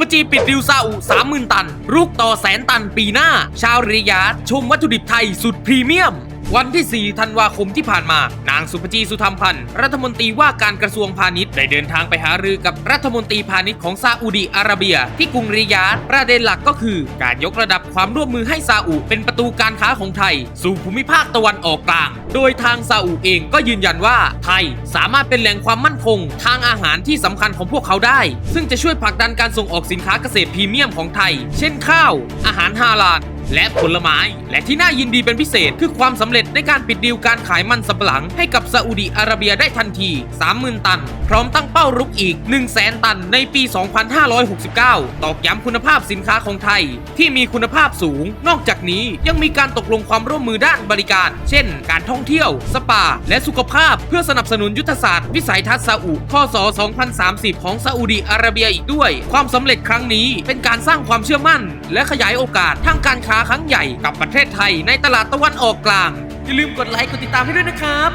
ปจีปิดดิวซาอุ30,000 ตันลุกต่อแสนตันปีหน้า ชาวริยาชมวัตถุดิบไทยสุดพรีเมียม วันที่ 4 ธันวาคมที่ผ่านมาางสุภจีสุธรรมพันธ์รัฐมนตรีว่าการกระทรวงพาณิชย์ได้เดินทางไปหารือกับรัฐมนตรีพาณิชย์ของซาอุดีอาระเบีย ที่กรุงริยาดประเด็นหลักก็คือ การยกระดับความร่วมมือให้ซาอุเป็นประตูการค้าของไทย สู่ภูมิภาคตะวันออกกลาง โดยทางซาอุเองก็ยืนยันว่า ไทยสามารถเป็นแหล่งความมั่นคง ทางอาหารที่สำคัญของพวกเขาได้ ซึ่งจะช่วยผลักดันการส่งออกสินค้าเกษตรพรีเมียมของไทย เช่นข้าว อาหารฮาลาล และผลไม้ และที่น่ายินดีเป็นพิเศษ คือความสำเร็จในการปิดดีลการขายมันสำปะหลัง ให้กับซาอุดีอาระเบียได้ทันที 30,000 ตัน พร้อมตั้งเป้ารุกอีก 100,000ตันในปี 2569 ตอกย้ำคุณภาพสินค้าของไทย ที่มีคุณภาพสูง นอกจากนี้ยังมีการตกลงความร่วมมือด้านบริการ เช่น การท่องเที่ยว สปา และสุขภาพ เพื่อสนับสนุนยุทธศาสตร์วิสัยทัศน์ซาอุคศ2030 ของซาอุดีอาระเบียอีกด้วย ความสำเร็จครั้งนี้เป็นการสร้างความเชื่อมั่น และขยายโอกาสทาง การค้าครั้งใหญ่กับประเทศไทยในตลาดตะวันออกกลาง อย่าลืมกดไลค์กดติดตามให้ด้วยนะครับ